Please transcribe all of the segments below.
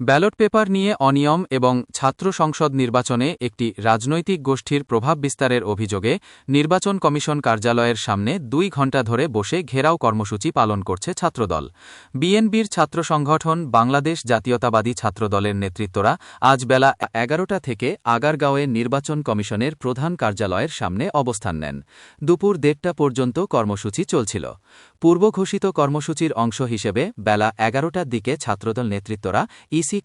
Ballot paper নিয়ে অনিয়ম এবং ছাত্র সংসদ নির্বাচনে একটি রাজনৈতিক গোষ্ঠীর প্রভাব বিস্তারের অভিযোগে নির্বাচন কমিশন কার্যালয়ের সামনে দুই ঘণ্টা ধরে বসে ঘেরাও কর্মসূচি পালন করছে ছাত্রদল। বিএনবির ছাত্র সংগঠন বাংলাদেশ জাতীয়তাবাদী ছাত্রদলের নেতৃত্বরা আজ বেলা এগারোটা থেকে আগারগাঁওয়ে নির্বাচন কমিশনের প্রধান কার্যালয়ের সামনে অবস্থান নেন। দুপুর দেড়টা পর্যন্ত কর্মসূচি চলছিল। পূর্বঘোষিত কর্মসূচির অংশ হিসেবে বেলা এগারোটার দিকে ছাত্রদল নেতৃত্বরা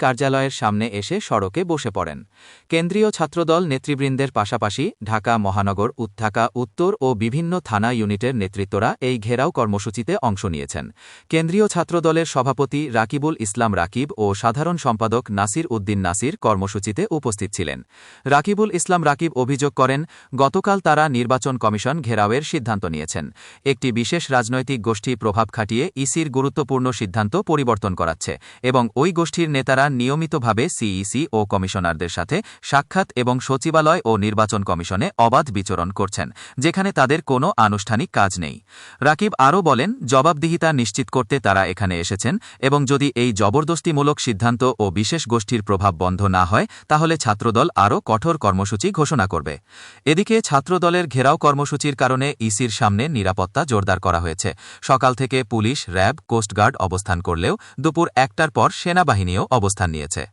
কার্যালয়ের সামনে এসে সড়কে বসে পড়েন। কেন্দ্রীয় ছাত্রদল নেতৃবৃন্দের পাশাপাশি ঢাকা মহানগর, উত্থাকা, উত্তর ও বিভিন্ন থানা ইউনিটের নেতৃত্বরা এই ঘেরাও কর্মসূচিতে অংশ নিয়েছেন। কেন্দ্রীয় ছাত্রদলের সভাপতি রাকিবুল ইসলাম রাকিব ও সাধারণ সম্পাদক নাসির উদ্দিন নাসির কর্মসূচিতে উপস্থিত ছিলেন। রাকিবুল ইসলাম রাকিব অভিযোগ করেন, গতকাল তারা নির্বাচন কমিশন ঘেরাওয়ের সিদ্ধান্ত নিয়েছেন। একটি বিশেষ রাজনৈতিক গোষ্ঠী প্রভাব খাটিয়ে ইসির গুরুত্বপূর্ণ সিদ্ধান্ত পরিবর্তন করাচ্ছে এবং ওই গোষ্ঠীর নেতারা নিয়মিতভাবে সিইসি ও কমিশনারদের সাথে সাক্ষাৎ এবং সচিবালয় ও নির্বাচন কমিশনে অবাধ বিচরণ করছেন, যেখানে তাদের কোনো আনুষ্ঠানিক কাজ নেই। রাকিব আরও বলেন, জবাবদিহিতা নিশ্চিত করতে তারা এখানে এসেছেন এবং যদি এই জবরদস্তিমূলক সিদ্ধান্ত ও বিশেষ গোষ্ঠীর প্রভাব বন্ধ না হয়, তাহলে ছাত্রদল আরও কঠোর কর্মসূচি ঘোষণা করবে। এদিকে ছাত্রদলের ঘেরাও কর্মসূচির কারণে ইসির সামনে নিরাপত্তা জোরদার করা হয়েছে। সকাল থেকে পুলিশ, র্যাব, কোস্টগার্ড অবস্থান করলেও দুপুর একটার পর সেনাবাহিনীও অবস্থান নিয়েছে।